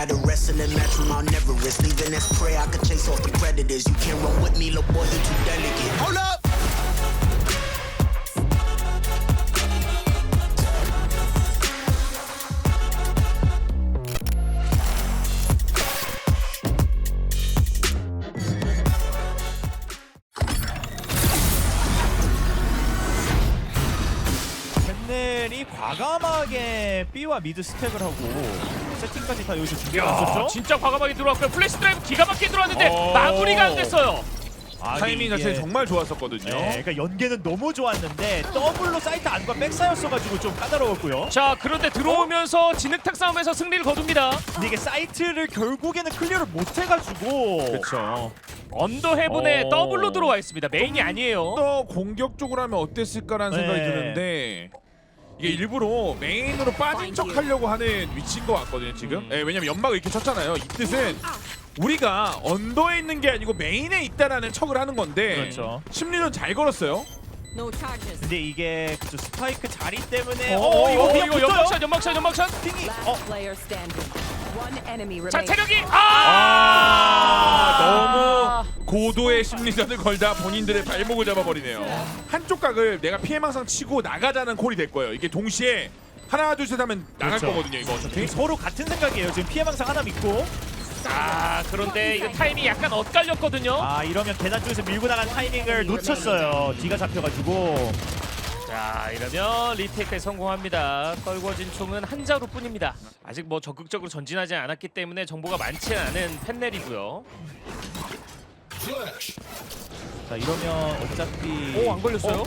Had a wrestling match with Mount Everest. Leaving as prey, I could chase off the predators. You can't run with me, little boy, you too delicate. Hold up! 펜넬이 과감하게 B와 미드 스택을 하고 세팅까지 다 여기서 야, 준비했었죠? 진짜 과감하게 들어왔고요. 플래시 드라이브 기가 막히게 들어왔는데 어. 마무리가 안 됐어요. 아, 타이밍 이게- 자체는 정말 좋았었거든요. 네, 그러니까 연계는 너무 좋았는데 더블로 사이트 안과 백사였어가지고 좀 까다로웠고요. 자, 그런데 들어오면서 진흙탕 싸움에서 승리를 거둡니다. 근데 이게 사이트를 결국에는 클리어를 못 해가지고 그렇죠. 언더 헤븐에 어. 더블로 들어와 있습니다. 메인이 아니에요. 더 공격적으로 하면 어땠을까라는 네. 생각이 드는데 이게 일부러 메인으로 빠진 척 하려고 하는 위치인 것 같거든요 지금. 음. 네, 왜냐면 연막을 이렇게 쳤잖아요. 이 뜻은 우리가 언더에 있는 게 아니고 메인에 있다라는 척을 하는 건데 그렇죠. 심리전 잘 걸었어요. No charges. 근데 이게 그 스파이크 자리 때문에 어, 어, 이거 어, 이거? 연막샷, 연막샷, 연막샷. 핑이 어 자. 체력이 아, 아, 너무 고도의 심리전을 걸다 본인들의 발목을 잡아버리네요. 한쪽 각을 내가 피해망상 치고 나가자는 콜이 될 거예요. 이게 동시에 하나 둘 셋 하면 나갈 그렇죠. 거거든요. 이거 어차피. 서로 같은 생각이에요. 지금 피해 망상 하나 믿고 아, 그런데 이거 타이밍이 약간 엇갈렸거든요. 아 이러면 계단 쪽에서 밀고 나간 타이밍을 놓쳤어요. 뒤가 잡혀가지고 자, 이러면 리테이크에 성공합니다. 떨궈진 총은 한 자루뿐입니다. 아직 뭐 적극적으로 전진하지 않았기 때문에 정보가 많지 않은 펜넬이고요. 자 이러면 어차피 오, 안 걸렸어요?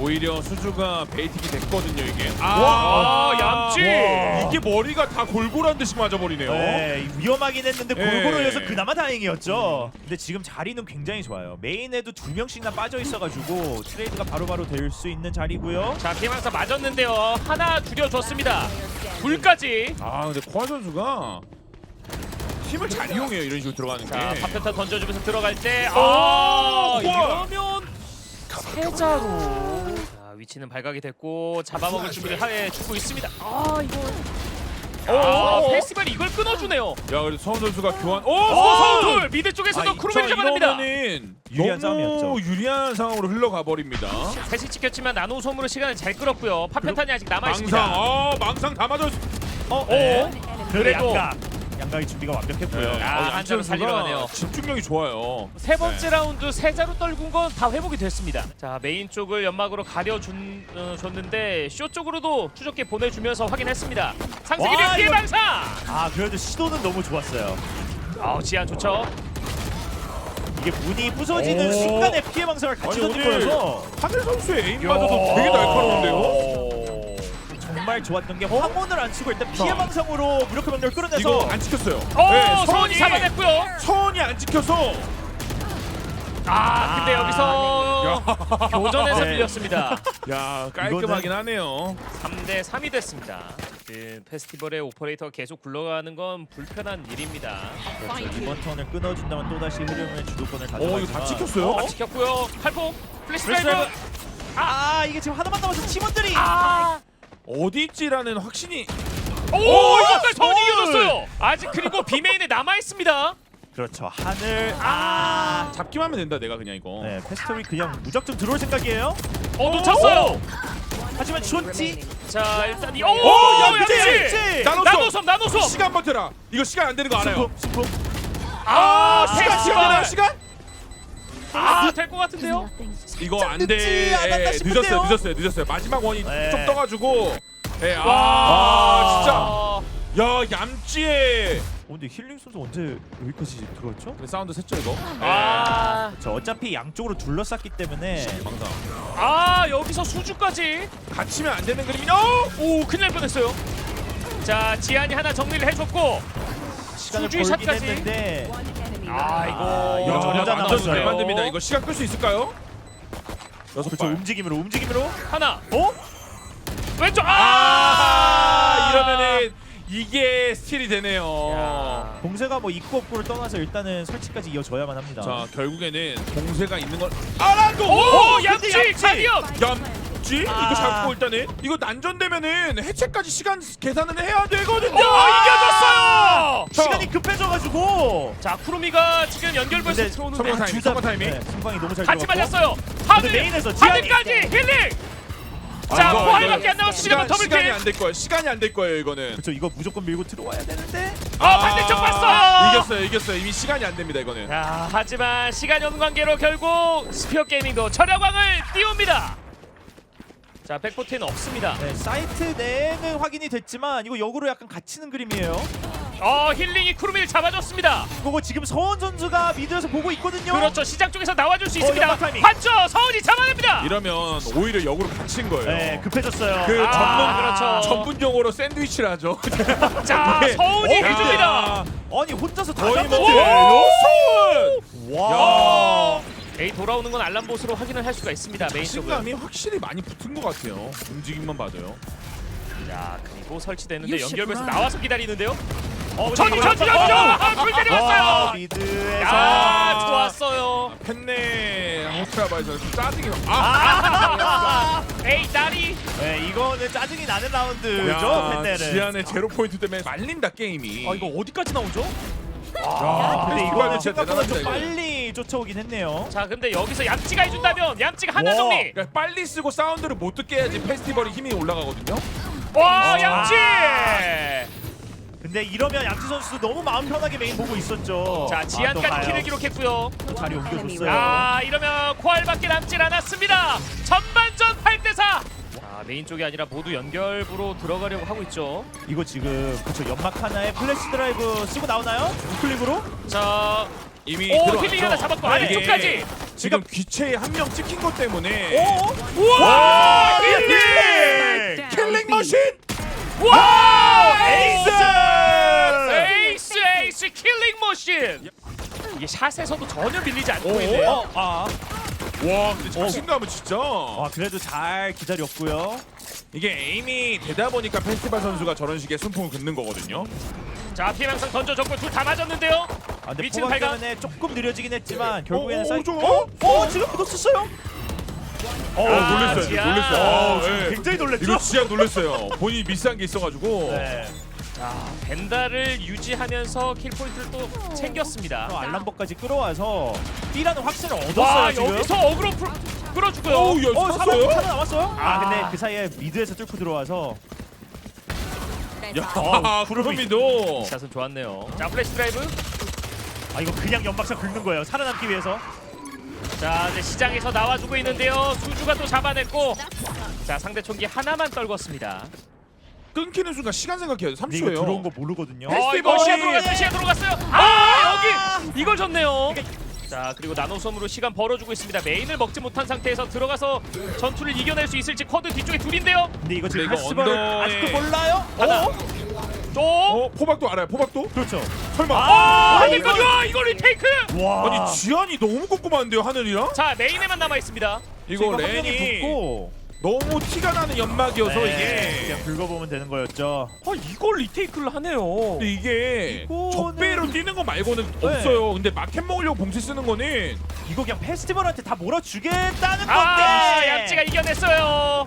오히려 수주가 베이팅이 됐거든요 이게. 와, 얌찌! 와. 이게 머리가 다 골골한 듯이 맞아버리네요. 네, 위험하긴 했는데 네. 골고루 해서 그나마 다행이었죠. 근데 지금 자리는 굉장히 좋아요. 메인에도 두 명씩나 빠져 있어가지고 트레이드가 바로바로 될 수 있는 자리고요. 자, 피해망사 맞았는데요. 하나 줄여줬습니다. 둘까지. 아 근데 코아 선수가 힘을 잘 이용해요 이런 식으로 들어가는 자, 게. 파페타 던져주면서 들어갈 때, 오, 아, 우와. 이러면 세자로. 자, 위치는 발각이 됐고 잡아먹을 준비를 하에 주고 있습니다. 아, 이거. 아, 오. 페스티벌 이걸 끊어주네요. 야 그래도 서훈 선수가 교환. 오 오, 서훈! 서울 미드 쪽에서도 아, 크루멜 자, 잡아냅니다. 이러면은 유리한 너무 싸움이었죠. 유리한 상황으로 흘러가 버립니다. 셋이 찍혔지만 나노 솜으로 시간을 잘 끌었고요. 파편탄이 아직 남아 망상, 있습니다. 어 망상 다 맞았. 어, 네. 그래도 그래도 양각, 양각의 준비가 완벽했고요. 네. 아, 어, 한 자로 양철수가 살리러 가네요. 집중력이 좋아요. 세 번째 네. 라운드 세자로 떨군 건 다 회복이 됐습니다. 자 메인 쪽을 연막으로 가려준 어, 줬는데 쇼 쪽으로도 추적기 보내주면서 확인했습니다. 상승이 와, 피해 이거- 방사. 아 그래도 시도는 너무 좋았어요. 아우 지안 좋죠. 이게 문이 부서지는 오. 순간에 같이 아니, 던진 오늘 거여서 하늘 선수의 에임마저도 되게 날카로운데요. 정말 좋았던 게 황혼을 안 치고 일단 피해망상으로 무력화 병력을 끌어내서 이거 안 찍혔어요. 오 네, 서원이 잡아냈고요. 서원이 안 찍혀서 아 근데 아, 여기서 교전에서 네. 밀렸습니다. 야 깔끔하긴 하네요. 3대 3이 됐습니다. 그 페스티벌의 오퍼레이터가 계속 굴러가는 건 불편한 일입니다. 그렇죠. 이번 턴을 끊어준다면 또 다시 흐름의 주도권을 가져가지만 어 이거 다 찍혔어요? 다 지켰고요. 팔포 플래시 플래시 드라이브. 드라이브. 아 이게 지금 하나만 남아서 팀원들이 아. 어디 있지라는 확신이 오, 이것까지 서운이 이겨줬어요. 아직 그리고 비메인에 남아 있습니다. 그렇죠 하늘 아 잡기만 하면 된다 내가 그냥 이거. 네, 페스토리 그냥 무작정 들어올 생각이에요. 어 놓쳤어요. 하지만 존티. 자 일단 이 오. 얌찌! 나노섬! 나노섬 나노섬. 시간 버텨라. 이거 시간 안 되는 거 알아요. 스프 스프. 아 시간 시간? 페스티벌. 시간? 아될 것 같은데요. 이거 안 늦지 돼. 않았나 예, 싶은데요? 늦었어요. 늦었어요. 늦었어요. 마지막 원이 네. 좀 떠가지고. 예, 아, 와 진짜. 야 얌찌의 어, 근데 힐링 선수 언제 여기까지 들어왔죠? 그래, 사운드 셌죠 이거. 아, 저 어차피 양쪽으로 둘러쌌기 때문에 망상. 아 여기서 수주까지. 갇히면 안 되는 그림이냐? 어? 오 큰일 날 뻔했어요. 자 지한이 하나 정리를 해줬고 시간을 수주의 벌긴 샷까지. 했는데 아. 이거 이거 야, 전자 완전 나왔어요. 잘 만듭니다. 이거 시간 끌 수 있을까요? 여섯 그렇죠. 발. 움직임으로 움직임으로. 하나 어? 왼쪽! 아, 아! 이러면은 이게 스틸이 되네요. 야. 봉쇄가 뭐 있고 없고를 떠나서 일단은 설치까지 이어져야만 합니다. 자 결국에는 공세가 있는 걸 알아도 오 얌찌! 가디언 얌찌 이거 아. 잡고 일단은 이거 난전되면은 해체까지 시간 계산을 해야 되거든요. 아 이겨줬어요 와! 시간이 급해져가지고. 자 쿠루미가 지금 연결부에서 근데 들어오는데 성공 타이밍, 성공. 네, 승광이 너무 잘 같이 들어갔고. 말렸어요. 하늘 메인에서 하늘까지 힐링. 아, 자 이거, 포화이밖에 이거 안 남았습니다. 시간, 더블 시간이 킬. 안 될 거예요. 시간이 안 될 거예요. 이거는. 그렇죠. 이거 무조건 밀고 들어와야 되는데. 아 반대쪽 봤어. 이겼어요. 이겼어요. 이미 시간이 안 됩니다. 이거는. 자 하지만 시간이 없는 관계로 결국 스피어 게이밍도 철야광을 띄웁니다. 자 백포트는 없습니다. 네, 사이트 내는 확인이 됐지만 이거 역으로 약간 갇히는 그림이에요. 어 힐링이 쿠루미를 잡아줬습니다. 그거 지금 서원 선수가 미드에서 보고 있거든요. 그렇죠 시장 쪽에서 나와줄 수 어, 있습니다. 연막 타이밍. 봤죠 서운이 잡아냅니다. 이러면 오히려 역으로 갇힌 거예요. 네, 급해졌어요. 그 아, 전문 그렇죠. 전문 용어로 샌드위치를 하죠. 자 네. 서운이 어, 해줍니다. 아니 혼자서 다 거의 잡았죠. 뭐 로손. 와. A 돌아오는 건 알람 보스로 확인을 할 수가 있습니다. 메인 쪽은. 자신감이 확실히 많이 붙은 것 같아요. 움직임만 봐도요. 자 그리고 설치되는데 연결부에서 should 나와서 기다리는데요. 어, 근데 전이 이거 전이 전이 약간- 전. 어. 아, 불 와, 때려왔어요. 미드에서 아 좋았어요. 펜네 호스트라바에서 좀 짜증이 아, 에이 다리. 네, 이거는 짜증이 나는 라운드죠. 야, 팬네는. 지안의 제로 포인트 때문에 말린다 게임이. 아 이거 어디까지 나오죠? 아, 근데 이거는 생각보다 좀 빨리 쫓아오긴 했네요. 자 근데 여기서 얌찌가 해준다면 얌찌가 하나 와. 정리. 그러니까 빨리 쓰고 사운드를 못 듣게 해야지 페스티벌이 힘이 올라가거든요. 와 아. 얌찌. 근데 이러면 양지 선수도 너무 마음 편하게 메인 보고 있었죠. 자 아, 또 지안까지. 킬을 기록했고요. 또 자리 옮겨줬어요. 아 이러면 코알밖에 남질 않았습니다. 전반전 8대 4. 자 메인 쪽이 아니라 모두 연결부로 들어가려고 하고 있죠. 이거 지금 그쵸 연막 하나에 플래시 드라이브 쓰고 나오나요? 우클릭으로? 자 이미 오, 들어왔죠. 힐링 하나 잡았고, 네. 아래쪽까지. 지금 귀체에 한 명 찍힌 것 때문에 어? 우와 힐링. 힐링! 킬링 머신. 와 에이스 킬링 머신. 이게 샷에서도 전혀 밀리지 않고 오, 있네요. 어, 아. 와, 근데 자신감은 진짜. 와 그래도 잘 기다렸고요. 이게 에임이 되다 보니까 페스티벌 선수가 저런 식의 순풍을 긋는 거거든요. 자 피해망상 던져줬고 둘 다 맞았는데요. 아, 근데 포각 발각. 때문에 조금 느려지긴 했지만 결국에는 어, 어, 사이... 좀- 어? 어? 지금 붙었었어요? 어, 아, 놀랬어요. 지안. 놀랬어요. 어, 어, 예. 굉장히 놀랬죠? 이거 진짜 놀랬어요. 본인이 미스한 게 있어가지고. 네. 자 벤다를 유지하면서 킬 포인트를 또 챙겼습니다. 또 알람버까지 끌어와서 B라는 확신을 얻었어요 와 지금. 여기서 어그로 풀, 끌어주고요. 어우, 야, 어? 사람 하나 남았어요? 아, 아. 근데 그 사이에 미드에서 뚫고 들어와서 야, 어, 구름이도. 샷은 좋았네요. 자 플래시 드라이브. 아 이거 그냥 연막샷 긁는 거예요. 살아남기 위해서. 자 이제 시장에서 나와주고 있는데요. 수주가 또 잡아냈고. 자 상대 총기 하나만 떨궜습니다. 끊기는 순간 시간 생각해야 돼. 근데 이거 3초예요. 들어온 거 모르거든요. 이거 페스티벌이- 시야 들어갔어요. 시야 들어갔어요. 아 여기 이걸 줬네요. 자 그리고 나노섬으로 시간 벌어주고 있습니다. 메인을 먹지 못한 상태에서 들어가서 전투를 이겨낼 수 있을지 쿼드 뒤쪽에 둘인데요. 근데 이거 지금 근데 이거 하스버를 언더에- 아직도 몰라요? 하나. 어? 또. 어, 포박도 알아요. 포박도? 그렇죠. 설마. 아, 아, 이거 이거 이거 리테이크. 와. 아니 지안이 너무 꼼꼼한데요 하늘이랑? 자 메인에만 남아 있습니다. 이거 한 명이 붙고 너무 티가 나는 연막이어서 네, 이게 그냥 긁어보면 되는 거였죠. 아 이걸 리테이크를 하네요. 근데 이게 이거는- 적배로 뛰는 거 말고는 없어요. 근데 마켓 먹으려고 봉쇄 쓰는 거는 이거 그냥 페스티벌한테 다 몰아주겠다는 건데. 아 얌찌가 이겨냈어요.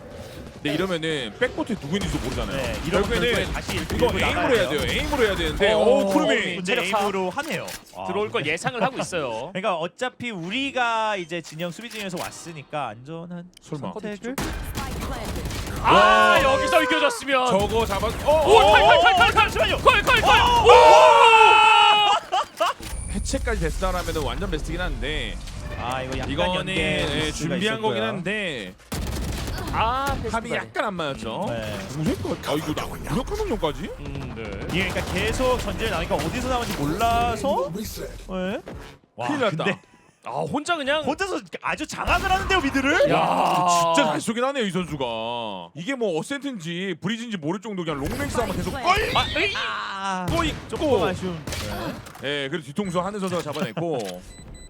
근데 이러면은 백보트에 누구 있는지도 모르잖아요. 네, 결국에 결국에는 다시 이거 에임으로 해야 돼요. 에임으로 해야 되는데 어, 오 쿠르미 어, 근데 체력 사. 에임으로 하네요. 아, 들어올 걸 예상을 하고 있어요. 그러니까 어차피 우리가 이제 진영 수비 중에서 왔으니까 안전한 설마. 선택을. 아 여기서 이겨졌으면. 저거 잡아 오, 칼, 칼, 칼, 칼, 잠시만요. 칼. 해체까지 됐다라면 완전 베스트긴 한데 아 이거 약간 이거는 연계 예, 미스가 준비한 거긴 있었고요. 한데 아, 합이 페스티벌. 약간 안 맞았죠. 네. 무색까? 아 이거 나 무력한 능력까지? 음, 네. 이게 그러니까 계속 전진을 나니까 어디서 나오는지 몰라서 네. 와, 큰일 났다. 근데 아 혼자 그냥. 혼자서 아주 장악을 하는데요 미드를. 야, 진짜 잘 쏘긴 하네요 이 선수가. 이게 뭐 어센트인지 브리즈인지 모를 정도 그냥 롱랭스 하면 계속 껄 아, 에이. 아, 또 조금 있고. 아쉬운. 예, 그리고 뒤통수 하늘 선수가 잡아냈고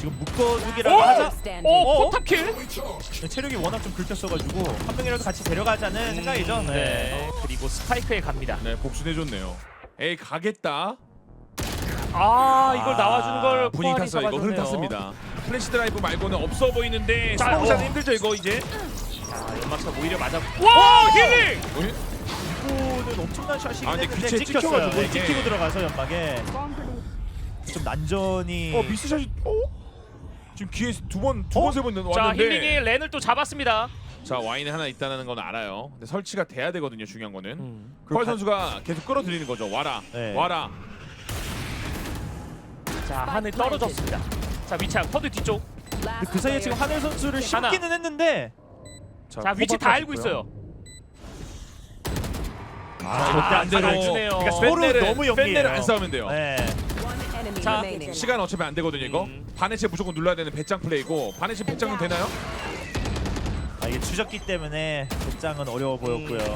지금 묶어두기라고 오! 하자. 오, 어? 포탑 킬. 네, 체력이 워낙 좀 긁혔어가지고 한 명이라도 같이 데려가자는 생각이죠. 네. 네. 그리고 스파이크에 갑니다. 네 복수해줬네요. 에이 가겠다. 아, 이걸 나와주는 걸 분위기 탔어요. 이거 흐름 잡아줬네요. 탔습니다. 플래시 드라이브 말고는 없어 보이는데 자, 스포샷 어. 힘들죠 이거 이제. 자, 연막샷 오히려 맞아. 와, 힐링. 어? 이거는 엄청난 샷이긴 아, 근데 했는데 귀체에 찍혔어요. 네, 이게. 찍히고 들어가서 연막에 좀 난전이 어 미스샷이 어? 지금 기회 두번 두 번 세번자 왔는데 힐링이 렌을 또 잡았습니다. 자 와인이 하나 있다는 건 알아요. 근데 설치가 돼야 되거든요. 중요한 거는. 음. 펄 선수가 계속 끌어들이는 거죠. 와라, 네. 와라. 자 하늘 떨어졌습니다. 자 위치한 커드 뒤쪽. 근데 그 사이에 지금 하늘 선수를 하나. 심기는 했는데 자 위치 다 알고 있어요. 아, 절대 안. 되네요. 그러니까 서로 팬네를- 너무 팬네를 연기해요. 안 싸우면 돼요. 네. One enemy 자, remaining. 시간 어차피 안 되거든요. 이거. 음. 바네체 무조건 눌러야 되는 배짱 플레이고 바네체 배짱은 되나요? 아, 이게 추적기 때문에 복장은 어려워 보였고요. 네,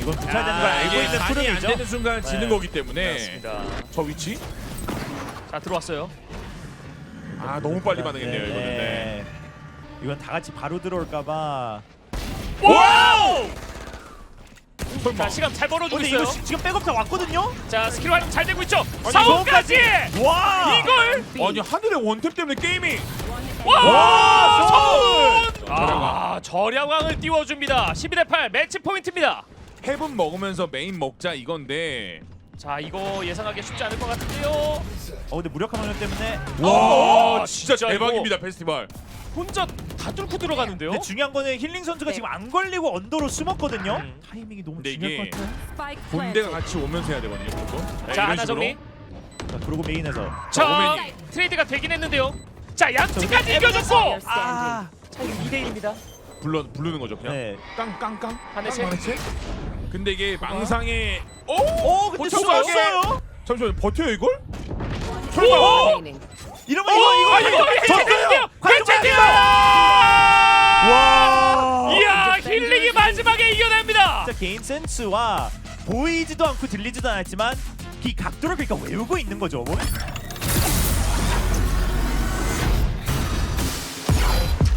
이건 붙어야 되는 걸 아, 알고 이게 있는 간이 안. 되는 순간 지는 네. 거기 때문에 맞습니다. 저 위치 자 들어왔어요. 아 너무 빨리 반응했네요. 이거는. 네. 이건 다 같이 바로 들어올까봐. 와우! 자 시간 잘 벌어주고 근데 있어요. 이거 시- 지금 백업 다 왔거든요. 자 스킬 활용 잘 되고 있죠. 아니, 사원까지 와! 이걸 아니 하늘의 원탭 때문에 게임이 와 서운! 절약왕. 아 절약왕을 띄워줍니다. 12 대 8 매치 포인트입니다. 헤븐 먹으면서 메인 먹자 이건데. 자 이거 예상하기 쉽지 않을 것 같은데요. 어 근데 무력화 방역 때문에 와 어, 진짜, 진짜 대박입니다 페스티벌. 혼자 다 뚫고 들어가는데요. 근데 중요한 거는 힐링 선수가 지금 안 걸리고 언더로 숨었거든요. 음. 타이밍이 너무 근데 중요할 이게 것 같아요. Spike 본대가 planted. 같이 오면서 해야 되거든요. 네, 자 하나. 정리. 자, 그리고 메인에서 자 오맨이. 트레이드가 되긴 했는데요. 자 양치까지 저기 이겨줬고. 아. 자 이거 2대 1입니다. 불러 부르는 거죠 그냥. 네. 깡깡깡. 하늘색. 하늘색. 근데 이게 망상에 오! 어 근데 버텼어요? 숨었어요. 잠시만 버텨요 이걸? Remaining. 이러면 이거 이거 아 이거 괜찮은데요? 괜찮대요. 와. 이야 힐링이 마지막에 이겨냅니다. 진짜 개인 센스와 보이지도 않고 들리지도 않았지만 이 각도를 그러니까 외우고 있는 거죠. 뭐?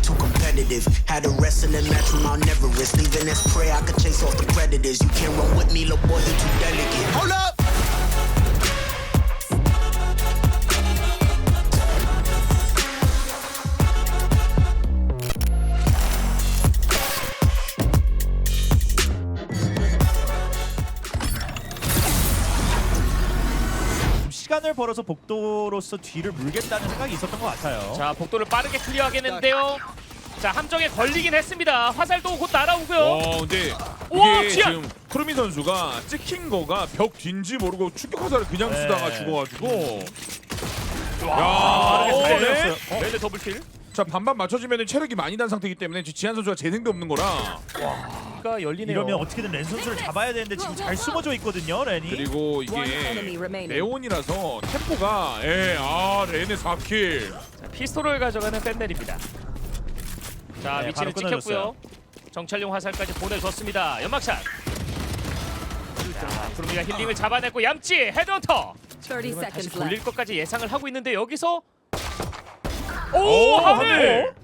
Too competitive. Had a wrestling match with Mount Everest. Leaving as prey, I could chase off the predators. You can't run with me, little boy, you too delicate. Hold up! 벌어서 복도로서 뒤를 물겠다는 생각이 있었던 것 같아요. 자 복도를 빠르게 클리어하겠는데요. 자 함정에 걸리긴 했습니다. 화살도 곧 날아오고요. 와 근데 우와, 이게 지안! 지금 크루미 선수가 찍힌 거가 벽 뒤인지 모르고 충격 화살을 그냥 네. 쓰다가 죽어가지고 아, 야, 잘 어, 네. 배웠어요. 어? 레드 더블킬. 자 반반 맞춰지면 체력이 많이 단 상태이기 때문에 지한 선수가 재생도 없는 거라 가 열리네요. 이러면 어떻게든 렌 선수를 잡아야 되는데 지금 잘 숨어져 있거든요, 렌이. 그리고 이게. 네온이라서 템포가 예아 레네 4킬 자, 피스톨을 가져가는 팬넬입니다. 자 네, 위치를 찍혔고요. 정찰용 화살까지 보내줬습니다. 연막샷. 자 구름이가 힐링을 잡아냈고 얌찌 헤드헌터. 30 다시 seconds 돌릴 left. 것까지 예상을 하고 있는데 여기서 오, 오, 하늘 하늘!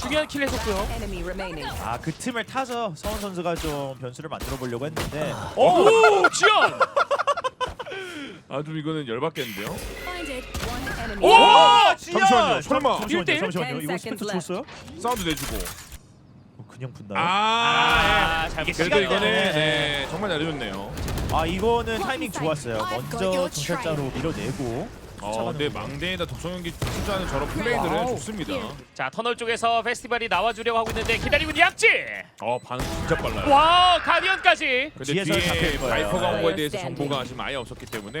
중요한 킬 해줬고요. Enemy remaining. 아, 그 틈을 타서 서원 선수가 좀 변수를 만들어 보려고 했는데 오 지연. 아 좀 이거는 열받겠는데요 Find it. One enemy. 오! 지연! 잠시만요, 설마. 잠시만요, 일대일? 잠시만요. 이거 10 스피드 seconds 줬어요? 사운드 내주고 어, 그냥 분나요? 아, 아, 잘 이게 그래도 시간 이거는 때문에. 네, 정말 잘해줬네요 아, 이거는 타이밍 좋았어요. 먼저 정찰자로 밀어내고 어 근데 망대에다 독성연기 투자하는 저런 플레이들은 와우. 좋습니다 자 터널 쪽에서 페스티벌이 나와주려고 하고 있는데 기다리고 있는 얌찌. 어 반응 진짜 빨라요 와 가디언까지. 근데 뒤에서 뒤에 잡힐 거예요. 바이퍼가 온 거에 대해서 정보가 지금 아예 없었기 때문에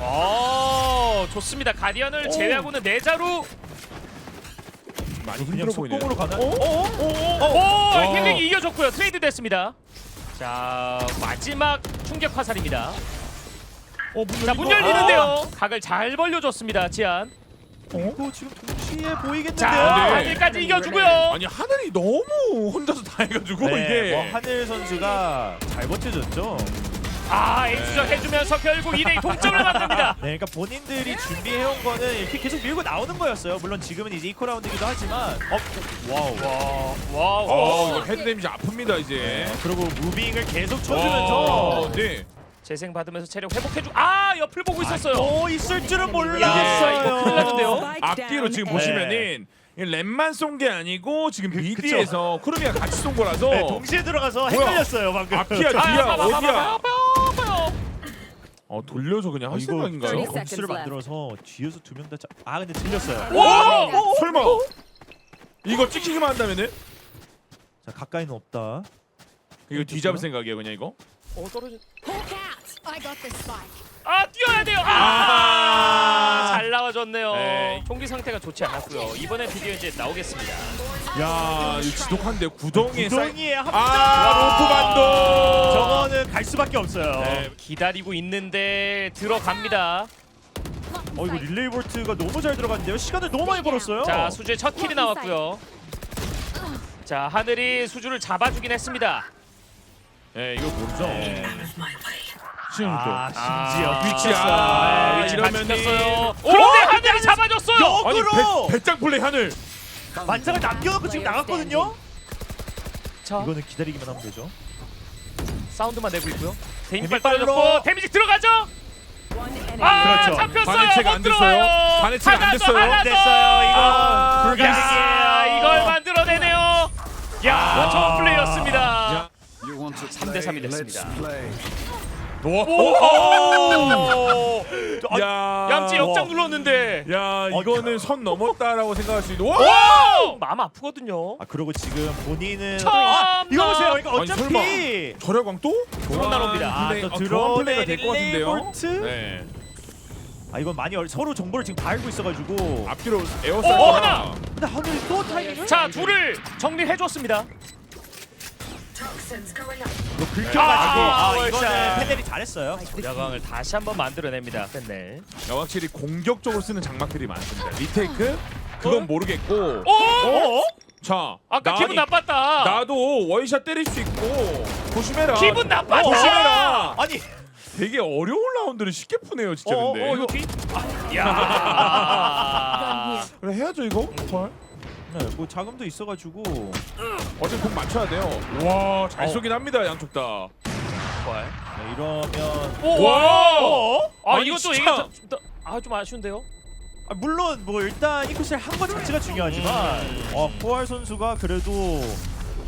어 좋습니다. 가디언을 제외하고는 내자로 많이 그냥 힘들어 보이네요 속공으로 가나? 오 어. 힐링이 이겨줬고요. 트레이드 됐습니다. 자 마지막 충격 화살입니다. 어, 문 자 문 열리는데요. 각을 잘 벌려줬습니다. 지안. 이거 지금 동시에 보이겠는데요? 자 네. 하늘까지 이겨주고요. 아니 하늘이 너무 혼자서 다 해가지고 네, 이게 뭐 하늘 선수가 잘 버텨줬죠. 아 에이스전 해주면서 결국 2대2 동점을 만듭니다. 네, 그러니까 본인들이 준비해온 거는 이렇게 계속 밀고 나오는 거였어요. 물론 지금은 이제 이코 라운드이기도 하지만, 어, 와우. 와우. 어 이거 헤드 데미지 아픕니다 이제 네, 그리고 무빙을 계속 어, 쳐주면서 네. 재생 받으면서 체력 회복해주. 아 옆을 보고 있었어요. 어 있을 줄은 야, 몰랐어요. 이거 큰일 났는데요. Spike 앞뒤로 지금 A. 보시면은 랩만 쏜 게 아니고 지금 미디에서 쿠르미가 같이 쏜 거라서 네, 동시에 들어가서? 헷갈렸어요 방금. 앞이야 아, 뒤야 어디야? 어 돌려서 그냥 아, 할 이거 생각인가요? 범수를 seconds 만들어서 뒤에서 두 명 다. 자... 아 근데 틀렸어요. 와! 설마 이거 찍히기만 한다면은 자 가까이는 없다. 이거 뒤잡을 생각이에요 그냥 이거? 어 떨어져. I got spike. 아 뛰어야 돼요. 아, 아. 잘 나와줬네요. 네. 총기 상태가 좋지 않았고요. 이번에 드디어 이제 나오겠습니다. 야 이거 지독한데 구덩이에 구덩이에 합니다. 아 로프 반도 저거는 갈 수밖에 없어요. 네. 기다리고 있는데 들어갑니다. 어 이거 릴레이 볼트가 너무 잘 들어갔는데요. 시간을 너무 많이 벌었어요. 자 수주의 첫 킬이 나왔고요. 자 하늘이 수주를 잡아주긴 했습니다. 네 이거 모르죠? 네. 지금 아또 심지어 아, 위치했어요. 아, 네, 위치 이러면은-. 어, 그런데 하늘이 잡아줬어요. 아니 역으로 배, 배짱 플레이 하늘 만장을 남겨놓고 지금 나갔거든요. 자 이거는 기다리기만 하면 되죠. 사운드만 내고 있고요. 데미지 빨로. 데미지 들어가죠. 아 그렇죠. 잡혔어요. 안 됐어요. 반해체가 안 됐어요. 하나 더. 됐어요. 이거 아, 야, 불가능이에요. 이걸 만들어내네요. 야, 좋은 플레이였습니다. 야. 3대 3이 됐습니다. 오! 아, 야 얌찌 역장 눌렀는데. 야 이거는 선 넘었다라고 생각할 수 있는 와! 와! 마음 아프거든요. 아 그리고 지금 본인은 처음 아, 이거 나- 보세요. 이거 아니, 어차피 절약왕 또? 도로 나옵니다. 아, 플레이, 또 아, 교환 드론의 플레이가 될 것 같은데요? 레이볼트? 네 아 이건 많이 얼- 서로 정보를 지금 다 알고 있어가지고 앞뒤로 어, 에어쌀 하나! 근데 하늘이 또 타이밍을 자, 둘을 정리해 줬습니다. 이거 긁혀가지고 아, 아, 월샷. 이거는 팬들이 잘했어요. 야광을 다시 한번 만들어냅니다. 팬넬. 야, 확실히 공격적으로 쓰는 장막들이 많습니다 리테이크? 그건 어? 모르겠고 오! 어? 자 아까 나니- 기분 나빴다. 나도 원샷 때릴 수 있고 조심해라 기분 나빴다. 조심해라 아니 되게 어려운 라운드를 쉽게 푸네요 진짜 어, 근데 어, 이거 뒤. 아, 야. 그래 해야죠 이거 헐. 네, 뭐 자금도 있어가지고 어차피 공 맞춰야 돼요 와잘 어. 쏘긴 합니다 양쪽 다 뭘? 네, 이러면 오! 와! 어? 아, 아니, 이것도 진짜. 이게 좀- 좀- 아, 좀 아쉬운데요. 아, 물론 뭐 일단 이코스를 한것 자체가 중요하지만 음. 어, 포알 선수가 그래도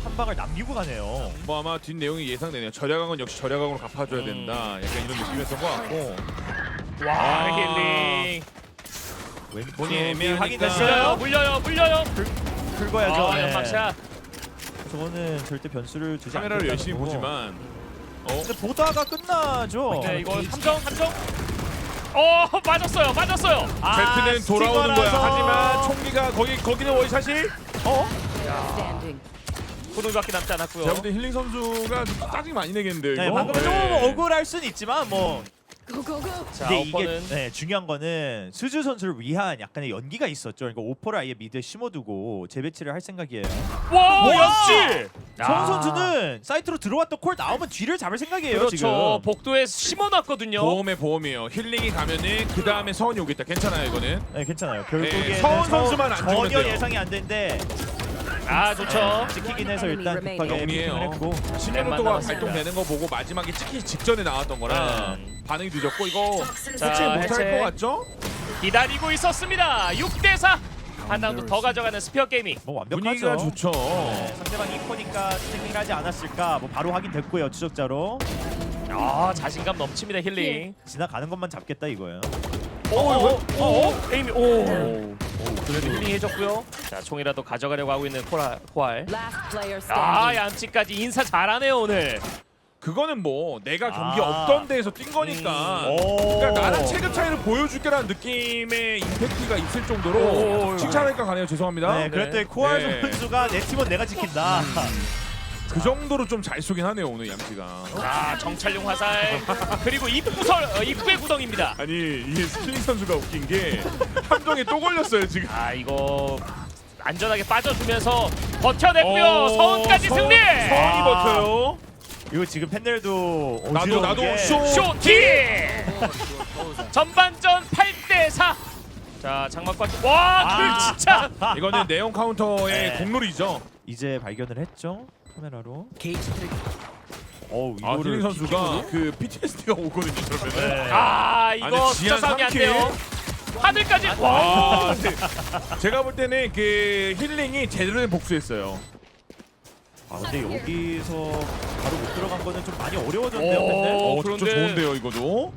한 방을 남기고 가네요. 뭐 아마 뒷 내용이 예상되네요 절약왕은 역시 절약왕으로 갚아줘야 음. 된다 약간 이런 느낌이었던 것 같고 와, 아. 힐링. 왼쪽이 본인이 애매하니까. 확인됐어요. 물려요, 물려요. 긁어야죠. 아, 네. 연막샷. 저거는 절대 변수를 주지 카메라를 않겠다는 열심히 거고. 보지만 어? 근데 보다가 끝나죠. 네, 이거 3점, 3점. 어, 맞았어요, 맞았어요. 아, 제트는 돌아오는 거야 스티커라서. 하지만 총기가 거기 거기는 원샷이 어? Standing. 구도밖에 남지 않았고요. 제가 볼때 힐링 선수가 좀 짜증 많이 내겠는데요 이거 네, 방금 좀 네. 억울할 순 있지만 뭐 자, 근데 이게 오퍼는 네, 중요한 거는 수주 선수를 위한 약간의 연기가 있었죠. 그러니까 오퍼를 아예 미드에 심어두고 재배치를 할 생각이에요. 와, 와! 역시. 성 선수는 사이트로 들어왔던 콜 나오면 뒤를 잡을 생각이에요 그렇죠. 지금. 복도에 심어놨거든요. 보험에 보험이에요 힐링이 가면은 그 다음에 서원이 오겠다 괜찮아요 이거는 네, 괜찮아요. 결국에는 네, 서원 선수만 안 죽으면 전혀 돼요. 예상이 안 되는데 아, 좋죠. 지키긴 해서 일단 급하게. 피킹을 했고 네, 남았습니다. 발동되는 거 보고 마지막에 찍히기 직전에 나왔던 거라 네. 반응이 늦었고 이거 자, 해체 못할 해체. 것 같죠? 기다리고 있었습니다. 6대 4. 한 라운드 더 가져가는 스피어 게이밍. 뭐 완벽하죠. 분위기가 좋죠 네, 상대방이 이코니까 스태킹을 하지 않았을까 뭐 바로 확인됐고요 추적자로 아, 자신감 넘칩니다. 힐링. 지나가는 것만 잡겠다 이거예요. 오, 오, 오, 에이미. 오. 그래도 힐링 해줬고요. 자, 총이라도 가져가려고 하고 있는 코라, 코알. Last player 아, standing. 얌찌까지 인사 잘하네요 오늘. 그거는 뭐 내가 경기 아. 없던 데에서 뛴 거니까 오. 그러니까 나는 체급 차이를 보여줄게라는 느낌의 임팩트가 있을 정도로 오. 칭찬할까 가네요 죄송합니다 네, 그랬더니 코알 네. 선수가 내 팀은 내가 지킨다. 그 정도로 좀 잘 쏘긴 하네요 오늘 얌치가 자, 정찰용 화살. 그리고 입구설, 어, 입구의 구덩입니다. 아니 이게 스플링 선수가 웃긴 게 함정에 또 걸렸어요 지금 아, 이거 안전하게 빠져주면서 버텨냈고요. 어, 서원까지 서- 승리. 서원이 버텨요 이거 지금 팬들도 나도 어지러운 나도 게 쇼 쇼티! 전반전 8대 4. 자, 장막관 와, 아. 글 진짜. 이거는 내용 카운터의 네. 공룰이죠 이제 발견을 했죠 카메라로. 어우 아 이거를 힐링 선수가 그 PTSD가 오거든요 그러면 네. 아, 이거 아니, 숫자 지한 싸움이 안 삼킬. 돼요. 하늘까지 와 아, 네. 제가 볼 때는 그 힐링이 제대로 된 복수했어요. 아 근데 여기서 바로 못 들어간 거는 좀 많이 어려워졌는데요. 오. 근데 어, 그런데- 좀 좋은데요, 이거도.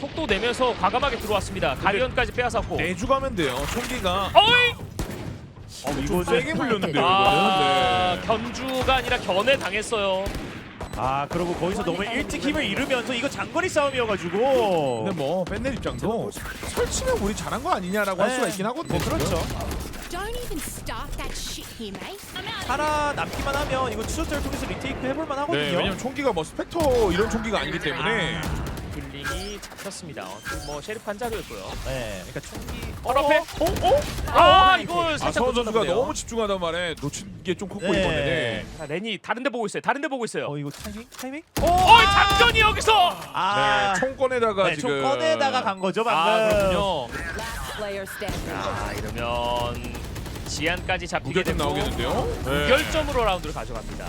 속도 내면서 과감하게 들어왔습니다. 가디언까지 빼앗았고. 내주 가면 돼요. 총기가 어이! 어, 좀 이거는- 세게 불렸는데요, 아, 이거는. 네. 견주가 아니라 견해 당했어요. 아 그러고 거기서 너무 일찍 힘을 잃으면서 이거 장거리 싸움이어가지고. 근데 뭐 팬들 입장도 설치면 우리 잘한 거 아니냐라고 할 수가 있긴 하거든요. 뭐 그렇죠. Don't even start that shit here, mate. I'm out. 살아남기만 하면 이거 추적자를 통해서 리테이크 해볼만 하거든요. 네, 왜냐면 총기가 뭐 스펙터 이런 총기가 아니기 때문에 힐링이 잡혔습니다. 어, 그뭐 셰리프 한 자루였고요. 네, 그러니까 총기 바로 앞에. 어? 어? 아, 이걸 아, 살짝 서원 선수가 놓쳤나 너무 집중하다 말에 놓친 게 좀 컸고 네. 이번에는 자, 레니 다른데 보고 있어요. 다른데 보고 있어요. 어 이거 타이밍? 타이밍? 어, 장전이 여기서. 아, 네, 총 꺼내다가 네, 지금 총 꺼내다가 간 거죠 아, 방금. 그렇군요. Last player standing. 아, 이러면 지안까지 잡히게 무결점 되고 나오겠는데요. 네. 결점으로 라운드를 가져갑니다.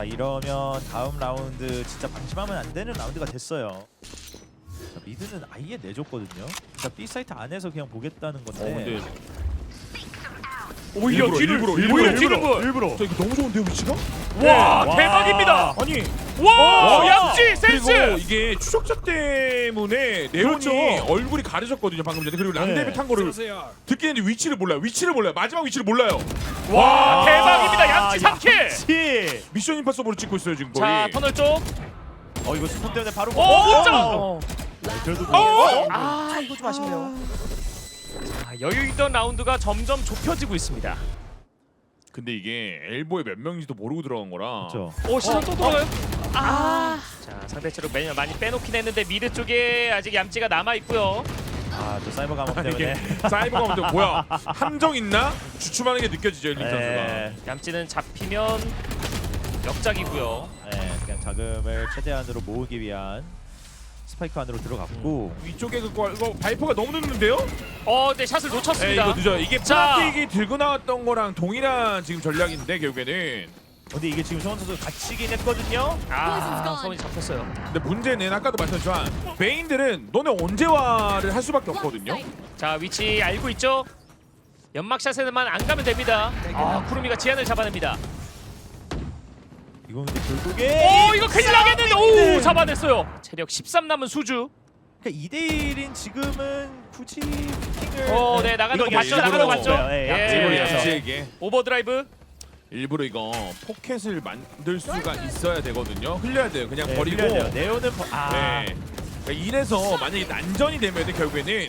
자 이러면 다음 라운드 진짜 방심하면 안 되는 라운드가 됐어요. 자, 미드는 아예 내줬거든요. 자 B 사이트 안에서 그냥 보겠다는 건데. 어, 근데 오히려 일부러, 뒤를 일부러, 오히려 일부러, 뒤를 일부러. 볼. 일부러. 저 이거 너무 좋은데요 위치가? 와, 와. 대박입니다. 아니 와, 어, 양지 센스. 그리고 이게 추적자 때문에 네온이 그렇죠. 얼굴이 가려졌거든요 방금 전에 그리고 랑데비 네. 탄 거를 듣긴 했는데 위치를 몰라요 위치를 몰라요 마지막 위치를 몰라요 와, 대박입니다. 양지 아, 3킬. 양치. 미션 임파서블을 찍고 있어요 지금 거의 자, 터널 쪽. 어 이거 스폰 때문에 바로. 오, 어, 점. 어. 그래도 어, 아, 이거 좀 아쉽네요. 자, 여유 있던 라운드가 점점 좁혀지고 있습니다. 근데 이게 엘보에 몇 명인지도 모르고 들어간 거라 그렇죠. 오, 시선 또 돌아요. 아. 자, 상대 체력 매년 많이 빼놓긴 했는데 미드 쪽에 아직 얌찌가 남아 있고요. 아저 사이버 감옥 때문에. 이게 사이버가 먼저 뭐야 함정 있나? 주춤하는 게 느껴지죠 엘린 선수가 네. 얌찌는 잡히면 역작이고요. 네, 그냥 자금을 최대한으로 모으기 위한 스파이크 안으로 들어갔고. 위쪽에 그거 이거 바이퍼가 너무 늦는데요? 어, 네 샷을 네, 놓쳤습니다. 이거 늦어요 이게 자. 플라틱이 들고 나왔던 거랑 동일한 지금 전략인데 결국에는 근데 이게 지금 성원 선수 갇히긴 했거든요. 아, 손이 잡혔어요. 근데 문제는 아까도 말씀드렸지만 메인들은 너네 언제 와를 할 수밖에 없거든요 자, 위치 알고 있죠? 연막샷에만 안 가면 됩니다. 아, 쿠루미가 지안을 잡아냅니다. 이건 근데 결국에. 오, 이거 큰일 나겠는데. 오, 네. 잡아냈어요. 체력 13 남은 수주. 그러니까 2대 1인 지금은 굳이 피킹을. 어, 네, 나가는 거 봤죠? 일부러 나가는 거 봤죠? 네, 예. 일부러 일부러여서. 양지에게 오버드라이브. 일부러 이거 포켓을 만들 수가 있어야 되거든요 흘려야 돼요 그냥 네, 버리고 돼요. 네오는 버... 아. 네. 그러니까 이래서 만약에 난전이 되면 결국에는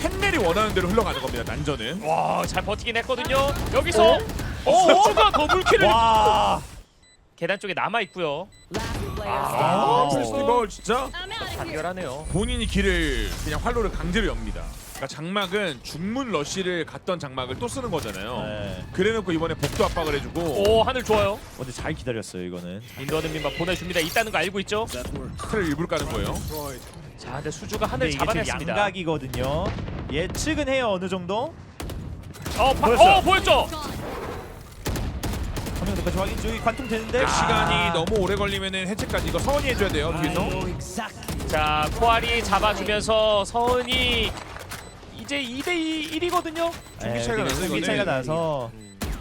팬넬이 원하는 대로 흘러가는 겁니다 난전은 와, 잘 버티긴 했거든요. 여기서 어? 수주가 더블킬을 와. 계단 쪽에 남아 있고요. 아 standing. 페스티벌 진짜 I'm out of here. 간결하네요. 본인이 길을 그냥 활로를 강제로 엽니다 그러니까 장막은 중문 러쉬를 갔던 장막을 또 쓰는 거잖아요 네. 그래놓고 이번에 복도 압박을 해주고 오, 하늘 좋아요. 어, 근데 잘 기다렸어요 이거는. 민박 보내줍니다. 있다는 거 알고 있죠? 틀을 일부러 까는 거예요 자, 근데 수주가 근데 하늘 이게 지금 잡아냈습니다. 양각이거든요. 예측은 해요 어느 정도. 어, 바, 보였어요. 어, 보였죠? 화면 끝까지 확인 중이 관통 되는데 그 시간이 너무 오래 걸리면은 해체까지 이거 서원이 해줘야 돼요 뒤에서 자, 코알이 잡아주면서 서은이 이제 2대 1이거든요. 중기 차이가 나서 중기 이거는. 차이가 나서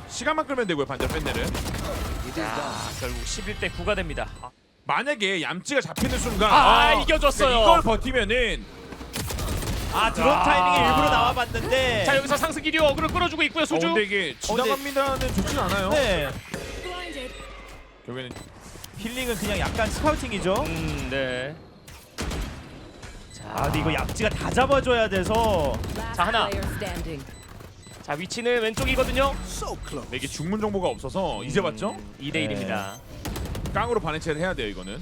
시간만 끌면 되고요 반전 팬넬은 자, 결국 11대 9가 됩니다. 아, 만약에 얌찌가 잡히는 순간 아, 이겨줬어요. 이걸 버티면은 아 드론 아. 타이밍이 일부러 나와봤는데 자, 여기서 상승 기류 어그를 끌어주고 있고요, 어, 수주. 근데 이게 지나갑니다는 좋진 않아요 네. 결국에는 힐링은 그냥 약간 스카우팅이죠. 음, 네. 아 근데 이거 약지가 다 잡아줘야 돼서 자, 하나. 자, 위치는 왼쪽이거든요. 근데 이게 중문 정보가 없어서 이제 봤죠? 2대 1입니다. 깡으로 반해체를 해야 돼요 이거는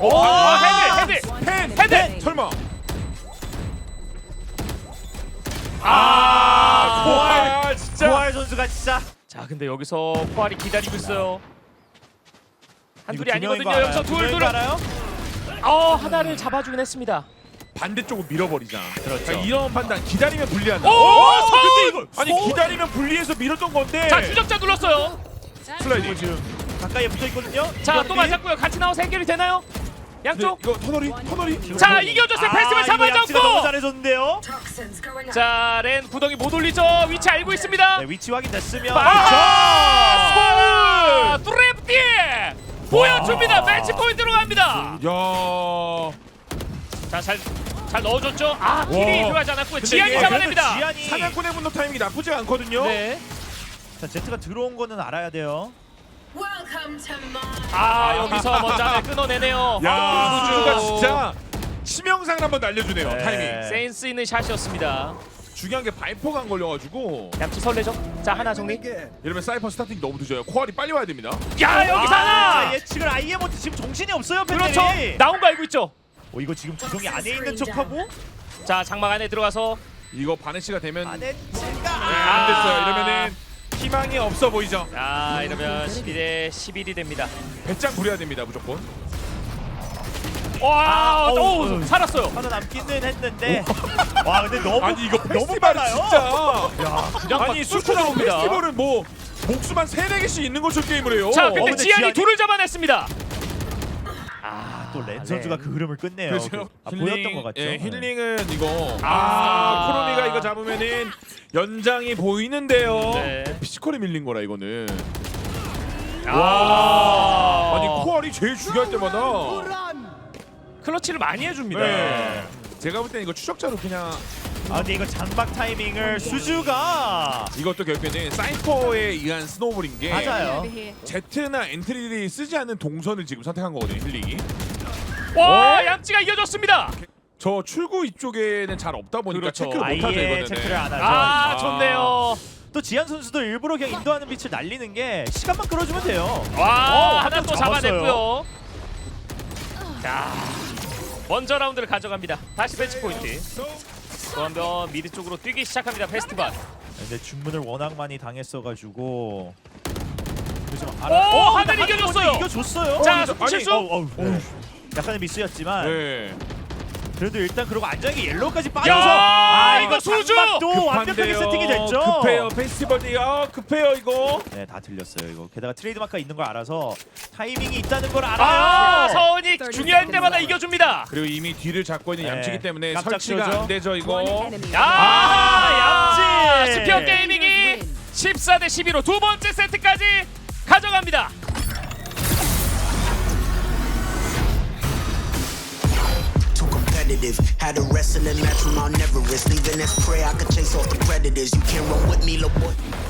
오, 아, 헤드, 헤드. One 팬! enemy 헤드! remaining. 설마 아, 와 진짜 고알 선수가 진짜 자, 근데 여기서 코알이 기다리고 있어요. 한둘이 이거 아니거든요. 여기서 두 둘, 명인 둘. 거 알아요? 어, 하나를 잡아주긴 했습니다. 반대쪽으로 밀어버리자 그렇죠. 그러니까 이런 판단 기다리면 불리한다 오, 어, 서울! 근데 이거 아니 서울! 기다리면 불리해서 밀었던 건데 자, 추적자 눌렀어요. 슬라이딩 지금 가까이에 붙어 있거든요. 자, 또 이경빈. 맞았고요. 같이 나와서 해결이 되나요? 양쪽. 이거 터널이 터널이 자 이겨줬어요. 양치가 너무 잡아줬고. 잘해줬는데요. 자, 렌 구덩이 못 올리죠. 위치 알고 있습니다. 네, 위치 확인됐으면 아, 드래프티 보여줍니다. 매치 포인트로 갑니다. 야 자, 잘, 잘 넣어줬죠. 아, 킬이 와. 들어가지 않았고요. 지안이 잡아냅니다. 지안이 사냥꾼의 분노 타이밍이 나쁘지 않거든요. 네. 자 제트가 들어온 거는 알아야 돼요. 아, 여기서 먼저 하나 끊어내네요. 야 아, 수주가 진짜 치명상을 한번 날려주네요 네. 타이밍. 센스 있는 샷이었습니다. 중요한 게 발포가 안 걸려가지고 얌치 설레죠? 자, 하나 정리. 이러면 사이퍼 스타팅이 너무 늦어요. 코알이 빨리 와야 됩니다. 야, 여기서 아, 하나. 예측을 아예 못해 지금 정신이 없어요 팬들이. 그렇죠. 나온 거 알고 있죠? 어 이거 지금 구덩이 안에 있는 척하고 자, 장막 안에 들어가서 이거 바네시가 되면 네, 안에 칠까? 안 됐어요. 이러면은 희망이 없어 보이죠. 자, 이러면 11대 11이 됩니다. 배짱 부려야 됩니다 무조건. 와, 아, 오, 어우, 살았어요. 하나 남기는 했는데 와 근데 너무 아니 이거 너무 페스티벌 빨라요. 진짜. 그냥 아니 막 수쿠 뚫고 나온 나옵니다. 페스티벌은 뭐 목숨 한 세네 개씩 있는 것처럼 게임을 해요. 자, 근데, 어, 근데 지안이 지안이- 둘을 잡아냈습니다. 또렌 네. 선수가 그 흐름을 끝내요. 그렇죠. 아, 보였던 것 같죠. 예, 네. 힐링은 이거 아. 아, 코로미가 이거 잡으면은 연장이 보이는데요. 네. 피지컬이 밀린 거라 이거는. 와. 아니 코알이 제일 중요할 때마다 클러치를 많이 해줍니다. 네. 제가 볼 때는 이거 추적자로 그냥 아 근데 이거 장박 타이밍을 수주가 이것도 결국에는 사이퍼에 의한 스노우볼인 게 맞아요. Over here. 제트나 엔트리들이 쓰지 않는 동선을 지금 선택한 거거든요 힐링이 와, 얌찌가 이겨줬습니다. 저 출구 이쪽에는 잘 없다 보니까 그렇죠. 체크를 못하죠 아예 이거는 체크를 안 하죠. 아, 아. 좋네요. 또 지한 선수도 일부러 그냥 인도하는 빛을 날리는 게 시간만 끌어주면 돼요. 와, 어, 하나 또 잡았어요. 잡아냈고요. 자, 먼저 라운드를 가져갑니다. 다시 배치 포인트. 또 한 번 미드 쪽으로 뛰기 시작합니다. 페스티벌. 근데 주문을 워낙 많이 당했어가지고 요즘 오, 하늘 근데 이겨줬어요. 이겨줬어요. 자, 어, 아니, 실수. 어우, 어우, 어우. 약간의 미스였지만 네. 그래도 일단 그러고 안정이 옐로우까지 빠져서 야, 아 이거 수주! 장박도 완벽하게 세팅이 됐죠. 급해요 페스티벌이 아 급해요 이거 네, 다 들렸어요. 이거 게다가 트레이드 마크가 있는 걸 알아서 타이밍이 있다는 걸 알아요. 아, 서은이 중요할 때마다 이겨줍니다. 그리고 이미 뒤를 잡고 있는 네. 얌치기 때문에 깜짝 설치가 쇼죠. 안 되죠 이거. 야, 아, 얌찌! 스피어 게이밍이 14 대 12로 두 번째 세트까지 가져갑니다. Competitive. Had a wrestling match from Mount Everest. Leaving as prey, I could chase off the predators. You can't run with me, little boy.